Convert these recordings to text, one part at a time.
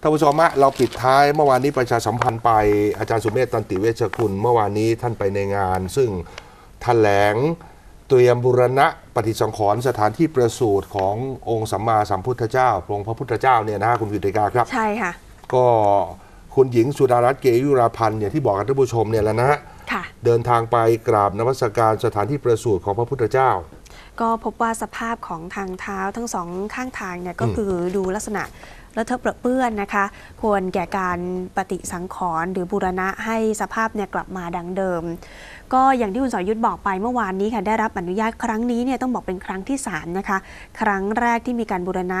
ท่านผู้ชมฮะเราปิดท้ายเมื่อวานนี้ประชาสัมพันธ์ไปอาจารย์สุเมธตันติเวชกุลเมื่อวานนี้ท่านไปในงาน ซึ่งแถลงเตรียมบุรณะปฏิสังขรณ์สถานที่ประสูติขององค์สัมมาสัมพุทธเจ้าพระองค์พระพุทธเจ้าเนี่ยนะฮะคุณกิติกาครับ ใช่ค่ะ ก็คุณหญิงสุดารัตน์เกยุราพันธ์เนี่ยที่บอกกับท่านผู้ชมเนี่ยแหล้วนะฮะค่ะ เดินทางไปกราบนมัสการสถานที่ประสูติของพระพุทธเจ้าก็พบว่าสภาพของทางเท้าทั้งสองข้างทางเนี่ยก็อืมคือดูลักษณะเละเทอะเปรอะเปื้อนนะคะ ควรแก่การปฏิสังขรณ์หรือบูรณะให้สภาพเนี่ยกลับมาดังเดิม ก็อย่างที่คุณสอยุทธบอกไปเมื่อวานนี้ค่ะได้รับอนุญาตครั้งนี้เนี่ยต้องบอกเป็นครั้งที่ 3 นะคะ ครั้งแรกที่มีการบูรณะ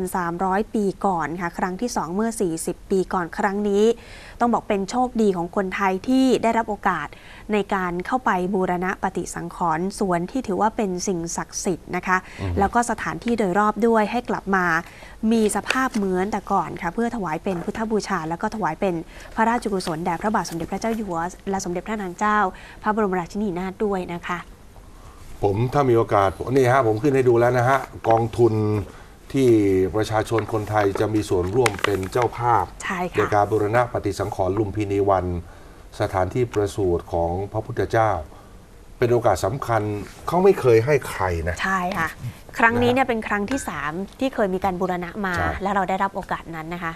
2,300 ปีก่อนค่ะ ครั้งที่ 2 เมื่อ 40 ปีก่อนครั้งนี้ ต้องบอกเป็นโชคดีของคนไทยที่ได้รับโอกาสในการเข้าไปบูรณะปฏิสังขรณ์สวนที่ถือว่าเป็นสิ่งศักดิ์สิทธิ์นะคะ แล้วก็สถานที่โดยรอบด้วยให้กลับมา มีสภาพเหมือนแต่ก่อนค่ะเพื่อถวายเป็นพุทธบูชา แล้วก็ถวายเป็นพระราชกุศลแด่พระบาทสมเด็จพระเจ้าอยู่หัวและสมเด็จพระนางเจ้า พระบรมราชินีนาถด้วยนะคะ ผมถ้ามีโอกาสนี่ฮะผมขึ้นให้ดูแล้วนะฮะกองทุนที่ประชาชนคนไทยจะมีส่วนร่วมเป็นเจ้าภาพใช่ในค่ะการบูรณะปฏิสังขรณ์ลุมพินีวัน สถานที่ประสูติของพระพุทธเจ้า เป็นโอกาสสำคัญเขาไม่เคยให้ใครนะ ใช่ค่ะ ครั้งนี้นะฮะเนี่ยเป็นครั้งที่ 3 ที่เคยมีการบูรณะมา ใช่ และเราได้รับโอกาสนั้นนะคะ